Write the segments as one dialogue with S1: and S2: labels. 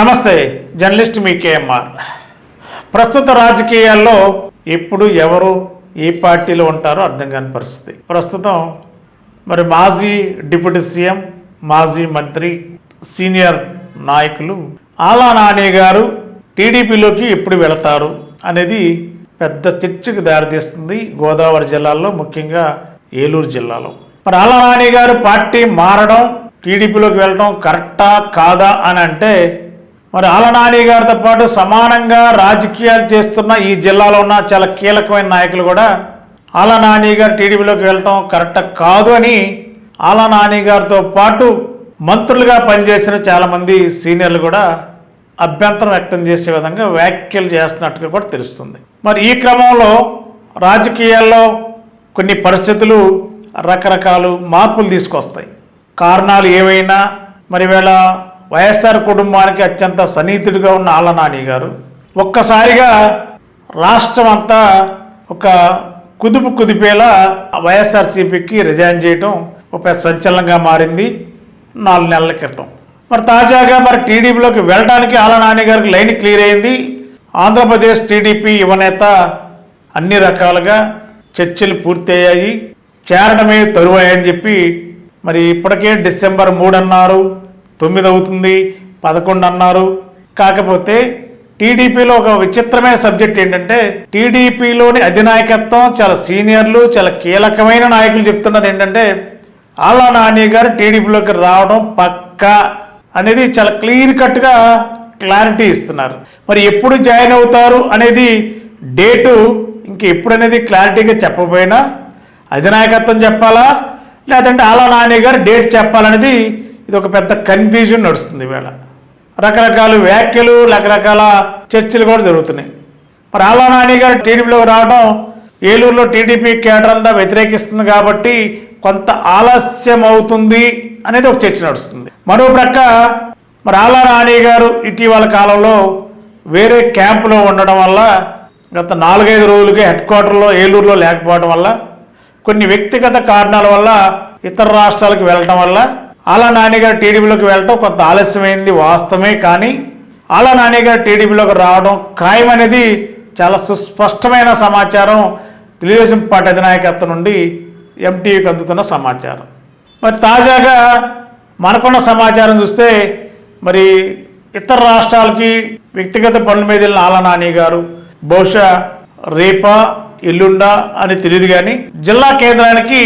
S1: నమస్తే జర్నలిస్ట్ మీ కేఎంఆర్. ప్రస్తుత రాజకీయాల్లో ఎప్పుడు ఎవరు ఏ పార్టీలో ఉంటారో అర్థం కాని పరిస్థితి. ప్రస్తుతం మరి మాజీ డిప్యూటీ సీఎం మాజీ మంత్రి సీనియర్ నాయకులు ఆలా నాని గారు టీడీపీలోకి ఎప్పుడు వెళతారు అనేది పెద్ద చర్చకు దారితీస్తుంది గోదావరి జిల్లాలో ముఖ్యంగా ఏలూరు జిల్లాలో. మరి ఆలా నాని గారు పార్టీ మారడం టీడీపీలోకి వెళ్ళడం కరెక్టా కాదా అని అంటే మరి ఆలనాని గారితో పాటు సమానంగా రాజకీయాలు చేస్తున్న ఈ జిల్లాలో ఉన్న చాలా కీలకమైన నాయకులు కూడా ఆలనాని గారు టీడీపీలోకి వెళ్ళటం కరెక్ట్ కాదు అని ఆలనాని గారితో పాటు మంత్రులుగా పనిచేసిన చాలామంది సీనియర్లు కూడా అభ్యంతరం వ్యక్తం చేసే విధంగా వ్యాఖ్యలు చేస్తున్నట్టుగా కూడా తెలుస్తుంది. మరి ఈ క్రమంలో రాజకీయాల్లో కొన్ని పరిస్థితులు రకరకాలు మార్పులు తీసుకొస్తాయి. కారణాలు ఏవైనా మరి వేళ వైఎస్ఆర్ కుటుంబానికి అత్యంత సన్నిహితుడిగా ఉన్న ఆలనాని గారు. ఒక్కసారిగా రాష్ట్రం అంతా ఒక కుదుపు కుదిపేలా వైఎస్ఆర్సీపీకి రిజైన్ చేయటం ఒక పెద్ద సంచలనంగా మారింది నాలుగు నెలల క్రితం. మరి తాజాగా మరి టీడీపీలోకి వెళ్ళడానికి ఆలనాని గారికి లైన్ క్లియర్ అయింది. ఆంధ్రప్రదేశ్ టీడీపీ యువనేత అన్ని రకాలుగా చర్చలు పూర్తయ్యాయి. చేరడమే తరువాయని చెప్పి మరి ఇప్పటికే డిసెంబర్ మూడు అన్నారు తొమ్మిది అవుతుంది పదకొండు అన్నారు కాకపోతే టీడీపీలో ఒక విచిత్రమైన సబ్జెక్ట్ ఏంటంటే టీడీపీలోని అధినాయకత్వం చాలా సీనియర్లు చాలా కీలకమైన నాయకులు చెప్తున్నది ఏంటంటే ఆళ్ళ నాని గారు టీడీపీలోకి రావడం పక్కా అనేది చాలా క్లియర్ కట్గా క్లారిటీ ఇస్తున్నారు. మరి ఎప్పుడు జాయిన్ అవుతారు అనేది డేటు ఇంక ఎప్పుడు అనేది క్లారిటీగా చెప్పకపోయినా అధినాయకత్వం చెప్పాలా? లేదంటే ఆలా నాని గారు డేట్ చెప్పాలనేది ఇది ఒక పెద్ద కన్ఫ్యూజన్ నడుస్తుంది ఇవాళ రకరకాల వ్యాఖ్యలు రకరకాల చర్చలు కూడా జరుగుతున్నాయి. మరి ఆలా నాని గారు టీడీపీలోకి రావడం ఏలూరులో టీడీపీ కేడర్ అంతా వ్యతిరేకిస్తుంది కాబట్టి కొంత ఆలస్యం అవుతుంది అనేది ఒక చర్చ నడుస్తుంది. మరో ప్రక్క మరి ఆలా నాని గారు ఇటీవల కాలంలో వేరే క్యాంపులో ఉండడం వల్ల గత నాలుగైదు రోజులుగా హెడ్ క్వార్టర్లో ఏలూరులో లేకపోవడం వల్ల కొన్ని వ్యక్తిగత కారణాల వల్ల ఇతర రాష్ట్రాలకు వెళ్ళటం వల్ల అలా నానిగారు టీడీపీలోకి వెళ్ళటం కొంత ఆలస్యమైంది వాస్తవమే కానీ అలా నానిగారు టీడీపీలోకి రావడం ఖాయం అనేది చాలా సుస్పష్టమైన సమాచారం. తెలుగుదేశం పార్టీ అధినాయకత్వం నుండి ఎంటీవీకి అందుతున్న సమాచారం. మరి తాజాగా మనకున్న సమాచారం చూస్తే మరి ఇతర రాష్ట్రాలకి వ్యక్తిగత పనుల మీద వెళ్ళిన ఆలా నాని గారు బహుశా రేపా ఎల్లుండా అని తెలియదు కానీ జిల్లా కేంద్రానికి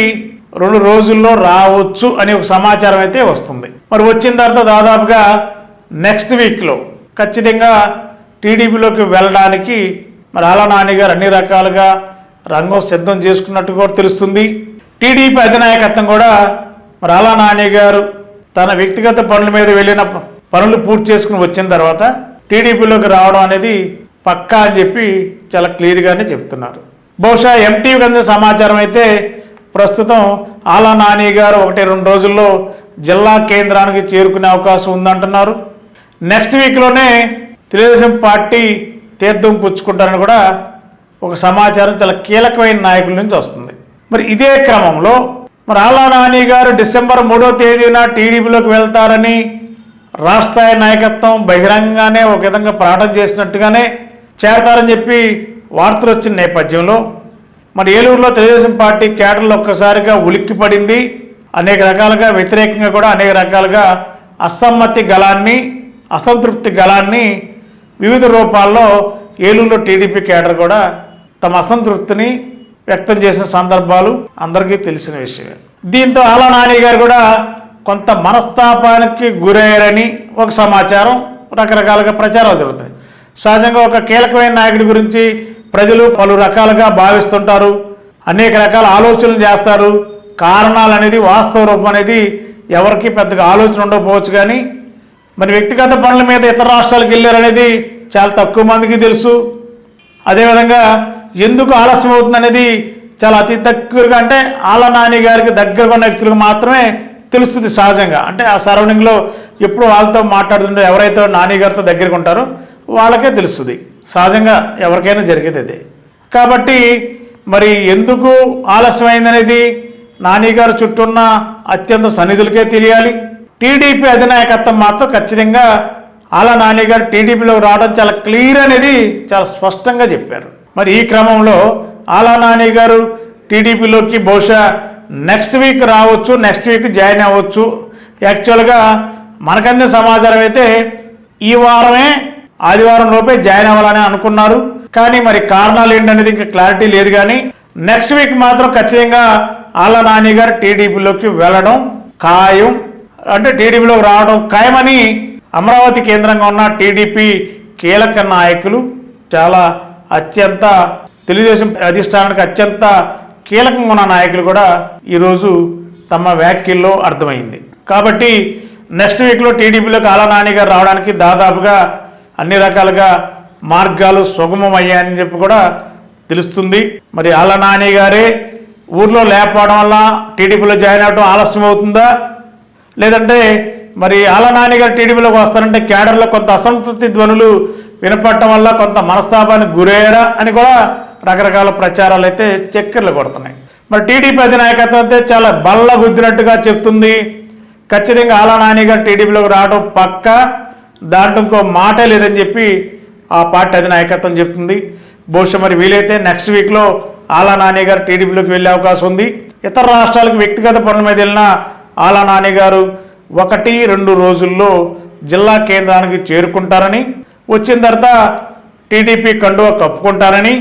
S1: రెండు రోజుల్లో రావచ్చు అనే ఒక సమాచారం అయితే వస్తుంది. మరి వచ్చిన తర్వాత దాదాపుగా నెక్స్ట్ వీక్లో ఖచ్చితంగా టీడీపీలోకి వెళ్ళడానికి మరి అలా నానిగారు అన్ని రకాలుగా రంగం సిద్ధం చేసుకున్నట్టు కూడా తెలుస్తుంది. టీడీపీ అధినాయకత్వం కూడా మరి అలా నాని గారు తన వ్యక్తిగత పనుల మీద వెళ్ళిన పనులు పూర్తి చేసుకుని వచ్చిన తర్వాత టీడీపీలోకి రావడం అనేది పక్కా అని చెప్పి చాలా క్లియర్గానే చెప్తున్నారు. బహుశా ఎంటీవీకి అందిన సమాచారం అయితే ప్రస్తుతం ఆలా నాని గారు ఒకటి రెండు రోజుల్లో జిల్లా కేంద్రానికి చేరుకునే అవకాశం ఉందంటున్నారు. నెక్స్ట్ వీక్లోనే తెలుగుదేశం పార్టీ తీర్థం పుచ్చుకుంటారని కూడా ఒక సమాచారం చాలా కీలకమైన నాయకుల నుంచి వస్తుంది. మరి ఇదే క్రమంలో మరి ఆలా నాని గారు డిసెంబర్ మూడో తేదీన టీడీపీలోకి వెళ్తారని రాష్ట్ర స్థాయి నాయకత్వం బహిరంగంగానే ఒక విధంగా ప్రాటం చేసినట్టుగానే చేరతారని చెప్పి వార్తలు వచ్చిన నేపథ్యంలో మరి ఏలూరులో తెలుగుదేశం పార్టీ క్యాడర్లు ఒక్కసారిగా ఉలిక్కి పడింది అనేక రకాలుగా వ్యతిరేకంగా కూడా అనేక రకాలుగా అసమ్మతి గలాన్ని అసంతృప్తి గలాన్ని వివిధ రూపాల్లో ఏలూరులో టీడీపీ క్యాడర్ కూడా తమ అసంతృప్తిని వ్యక్తం చేసిన సందర్భాలు అందరికీ తెలిసిన విషయమే. దీంతో ఆలా నాని గారు కూడా కొంత మనస్తాపానికి గురయ్యారని ఒక సమాచారం రకరకాలుగా ప్రచారాలు జరుగుతాయి సహజంగా ఒక కీలకమైన నాయకుడి గురించి ప్రజలు పలు రకాలుగా భావిస్తుంటారు. అనేక రకాల ఆలోచనలు చేస్తారు. కారణాలు అనేది వాస్తవ రూపం అనేది ఎవరికి పెద్దగా ఆలోచన ఉండకపోవచ్చు కానీ మరి వ్యక్తిగత పనుల మీద ఇతర రాష్ట్రాలకు వెళ్ళారనేది చాలా తక్కువ మందికి తెలుసు. అదేవిధంగా ఎందుకు ఆలస్యం అవుతుంది అనేది చాలా అతి తక్కువగా అంటే ఆల నాని గారికి దగ్గరగా ఉన్న వ్యక్తులకు మాత్రమే తెలుస్తుంది సహజంగా. అంటే ఆ సరౌండింగ్లో ఎప్పుడు వాళ్ళతో మాట్లాడుతుంటే ఎవరైతే నాని గారితో దగ్గరగా ఉంటారో వాళ్ళకే తెలుస్తుంది. సహజంగా ఎవరికైనా జరిగేది కాబట్టి మరి ఎందుకు ఆలస్యమైందనేది నాని గారు చుట్టూ ఉన్న అత్యంత సన్నిధులకే తెలియాలి. టీడీపీ అధినాయకత్వం మాత్రం ఖచ్చితంగా ఆలా నాని గారు టీడీపీలోకి రావడం చాలా క్లియర్ అనేది చాలా స్పష్టంగా చెప్పారు. మరి ఈ క్రమంలో ఆలా నాని గారు టీడీపీలోకి బహుశా నెక్స్ట్ వీక్ రావచ్చు నెక్స్ట్ వీక్ జాయిన్ అవ్వచ్చు. యాక్చువల్గా మనకందే సమాచారం అయితే ఈ వారమే ఆదివారం లోపే జాయిన్ అవ్వాలని అనుకున్నారు. కానీ మరి కారణాలు ఏంటనేది ఇంకా క్లారిటీ లేదు కానీ నెక్స్ట్ వీక్ మాత్రం ఖచ్చితంగా ఆళ్ళ నాని గారు టీడీపీలోకి వెళ్ళడం ఖాయం. అంటే టీడీపీలోకి రావడం ఖాయమని అమరావతి కేంద్రంగా ఉన్న టీడీపీ కీలక నాయకులు చాలా అత్యంత తెలుగుదేశం అధిష్టానానికి అత్యంత కీలకంగా ఉన్న నాయకులు కూడా ఈరోజు తమ వ్యాఖ్యల్లో అర్థమైంది. కాబట్టి నెక్స్ట్ వీక్లో టీడీపీలోకి ఆలా నాని గారు రావడానికి దాదాపుగా అన్ని రకాలుగా మార్గాలు సుగమమయ్యాయని చెప్పి కూడా తెలుస్తుంది. మరి ఆలా నాని గారే ఊర్లో లేకపోవడం వల్ల టీడీపీలో జాయిన్ అవ్వడం ఆలస్యం అవుతుందా? లేదంటే మరి ఆల నాని గారు టీడీపీలోకి వస్తారంటే క్యాడర్లో కొంత అసంతృప్తి ధ్వనులు వినపడటం వల్ల కొంత మనస్తాపానికి గురయ్యారా అని కూడా రకరకాల ప్రచారాలు అయితే చక్కెర్లు కొడుతున్నాయి. మరి టీడీపీ అధినాయకత్వం అయితే చాలా బల్ల గుద్దినట్టుగా చెప్తుంది. ఖచ్చితంగా ఆలా నాని గారు టీడీపీలోకి రావడం పక్క? దాంట్లో ఇంకో మాట లేదని చెప్పి ఆ పార్టీ అధినాయకత్వం చెప్తుంది. బహుశా మరి వీలైతే నెక్స్ట్ వీక్లో ఆలా నాని గారు టీడీపీలోకి వెళ్ళే అవకాశం ఉంది. ఇతర రాష్ట్రాలకు వ్యక్తిగత పనుల మీద వెళ్ళిన ఆలా నాని గారు ఒకటి రెండు రోజుల్లో జిల్లా కేంద్రానికి చేరుకుంటారని వచ్చిన తర్వాత టీడీపీ కండువ కప్పుకుంటారని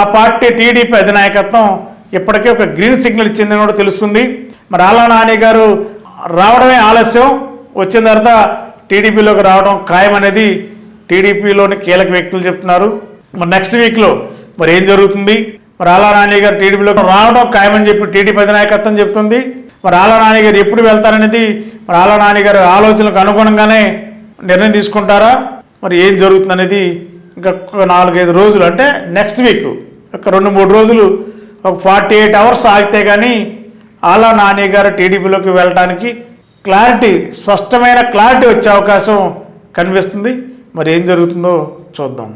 S1: ఆ పార్టీ టీడీపీ అధినాయకత్వం ఇప్పటికే ఒక గ్రీన్ సిగ్నల్ ఇచ్చిందని కూడా తెలుస్తుంది. మరి ఆలా నాని గారు రావడమే ఆలస్యం. వచ్చిన తర్వాత టీడీపీలోకి రావడం ఖాయం అనేది టీడీపీలోని కీలక వ్యక్తులు చెప్తున్నారు. మరి నెక్స్ట్ వీక్లో మరి ఏం జరుగుతుంది? మరి ఆలా నాని గారు టీడీపీలోకి రావడం ఖాయమని చెప్పి టీడీపీ అధినాయకత్వం చెప్తుంది. మరి ఆలా నాని గారు ఎప్పుడు వెళ్తారనేది మరి ఆలా నాని గారి ఆలోచనలకు అనుగుణంగానే నిర్ణయం తీసుకుంటారా? మరి ఏం జరుగుతుంది అనేది ఇంకా నాలుగైదు రోజులు అంటే నెక్స్ట్ వీక్ ఒక రెండు మూడు రోజులు ఒక ఫార్టీ ఎయిట్ అవర్స్ ఆగితే కానీ ఆలా నాని గారు టీడీపీలోకి వెళ్ళడానికి క్లారిటీ స్పష్టమైన క్లారిటీ వచ్చే అవకాశం కనిపిస్తుంది. మరి ఏం జరుగుతుందో చూద్దాం.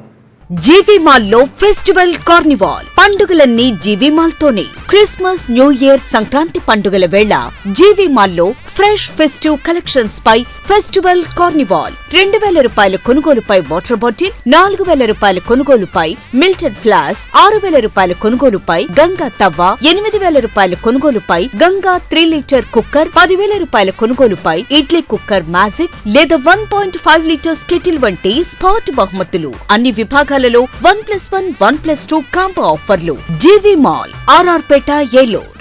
S2: జీవి మాల్లో ఫెస్టివల్ కార్నివాల్. పండుగలన్నీ జీవి మాల్ తోనే క్రిస్మస్ న్యూ ఇయర్ సంక్రాంతి పండుగల వేళ జీవి మాల్లో ఫ్రెష్ ఫెస్టివ్ కలెక్షన్స్ పై ఫెస్టివల్ కార్నివాల్. రెండు వేల రూపాయల కొనుగోలుపై వాటర్ బాటిల్ నాలుగు వేల రూపాయల కొనుగోలుపై మిల్టన్ ఫ్లాస్ ఆరు వేల రూపాయల కొనుగోలుపై గంగా తవ్వ ఎనిమిది వేల రూపాయల కొనుగోలుపై గంగా త్రీ లీటర్ కుక్కర్ పదివేల రూపాయల కొనుగోలుపై ఇడ్లీ కుక్కర్ మ్యాజిక్ లేదా one point five litres kettle వంటి స్పాట్ బహుమతులు. అన్ని రకాలలో one plus one one plus two combo ఆఫర్లు. జీవీ మాల్ ఆర్ఆర్ పేట ఏలూరు.